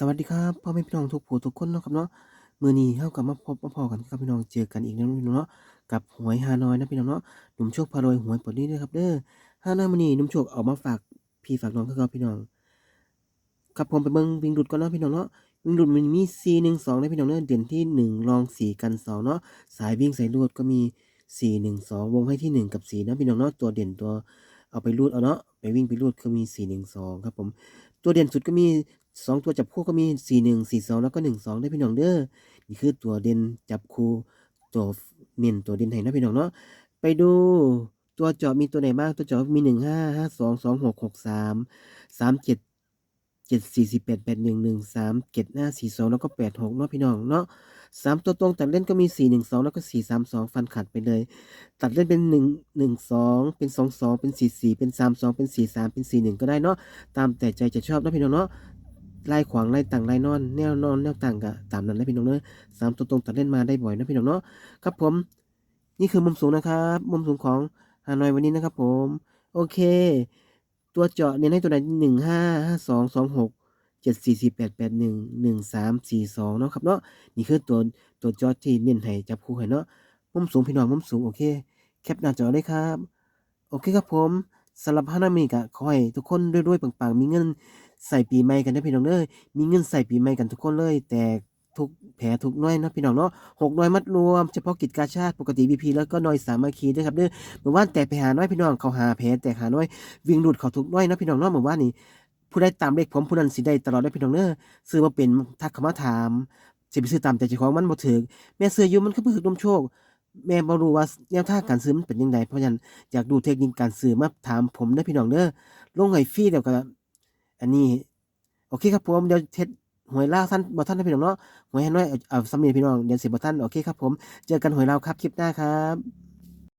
สวัสดีครับพ่อแม่พี่น้องทุกผู้ทุกคนเนาะครับเนาะมือนี้เฮาก็มาพบมาพอกันครับพี่น้องเจอกันอีกแล้วพี่น้องเนาะกับหวยฮานอยนะพี่น้องเนาะหนุ่มโชคพารวยหวยปลดหนี้ด้วยครับเด้อฮานอยมือนี้หนุ่มโชคเอามาฝากพี่ฝากน้องคือเก่าพี่น้องครับผมไปเบิ่งวิ่งดุดก่อนเนาะพี่น้องเนาะวิ่งดุดมันมี412นะพี่น้องเนาะเด่นที่1รอง4กัน2เนาะสายวิ่งสายรูดก็มี412วงให้ที่1กับ4นะพี่น้องเนาะตัวเด่นตัวเอาไปรูดเอาเนาะไปวิ่งไปรูดก็มี412ครับผมตัวเด่นสุดก็มี สองตัวจับคู่ก็มีสี่หนึ่งสี่สองแล้วก็หนึ่งสองได้พี่น้องเด้อนี่คือตัวเด่นจับคู่ตัวเน้นตัวเด่นให้นะพี่น้องเนาะไปดูตัวเจาะมีตัวไหนบ้างตัวเจาะมีหนึ่งห้าห้าสองสองหกหกสามสามเจ็ดเจ็ดสี่สิบแปดแปดหนึ่งหนึ่งสามเจ็ดห้าสี่สองแล้วก็แปดหกเนาะพี่น้องเนาะสามตัวตรงตัดเล่นก็มีสี่หนึ่งสองแล้วก็สี่สามสองฟันขาดไปเลย ตัดเล่นเป็นหนึ่งหนึ่งสองเป็นสองสองเป็นสี่สี่เป็นสามสองเป็นสี่สามเป็นสี่หนึ่งก็ได้เนาะตามแต่ใจจะชอบนะพี่น้องเนาะ ไล่ขวางไล่ต่างไล่นอนแนวนอนแนวต่างก็ตามนั้นนะพี่น้องเนาะสามตัวตรงตัดเล่นมาได้บ่อยนะพี่น้องเนาะครับผม นี่คือมุมสูงนะครับ มุมสูงของฮานอยวันนี้นะครับ ผม โอเค ตัวเจาะเน้นให้ตัวไหนหนึ่งห้าห้าสองสองหกเจ็ดสี่สี่แปดแปดหนึ่งหนึ่งสามสี่สองเนาะครับเนาะนี่คือตัวตัวเจาะที่เน้นให้จับคู่ให้เนาะมุมสูงพี่น้องมุมสูงโอเค แคปหน้าจอเลยครับ โอเคครับผม สำหรับฮานามิกะขอให้ทุกคนรวยๆปังๆ มีเงินใส่ปีใหม่กันนะพี่น้องเด้อมีเงินใส่ปีใหม่กันทุกคนเลย แต่ทุกแผลทุกน้อยนะพี่น้องเนาะหกน้อยมัดรวมเฉพาะกิจการชาติปกติ BP แล้วก็น้อยสามัคคีด้วยครับเด้อเมื่อวานแตกไปหาน้อยพี่น้องเขาหาแผลแตกหาน้อย วิ่งหลุดเขาทุกน้อยนะพี่น้องเนาะเมื่อวานนี้ผู้ใดตามเลขผมผู้นั้นสิได้ตลอดได้พี่น้องเด้อซื้อมาเป็นทักเขามาถามสิไปซื้อตามแต่เจ้าของมันบ่ถึกแม่ซื้ออยู่มันคือบ่ถึกนมโชค แม่บ่รู้ว่าแนวทางการซื้อมันเป็นยังไงเพราะฉะนั้นอยากดูเทคนิคการซื้อมาถามผมได้พี่น้องเด้อลงให้ฟรีแล้วก็อันนี้โอเคครับผมเดี๋ยวเทสหวยลาวท่านบ่ท่านนะพี่น้องเนาะหวยให้น้อยเอาเอาสำเนียงพี่น้องเดี๋ยวสิบ่ท่านโอเคครับผมเจอกันหวยลาวครับคลิปหน้าครับ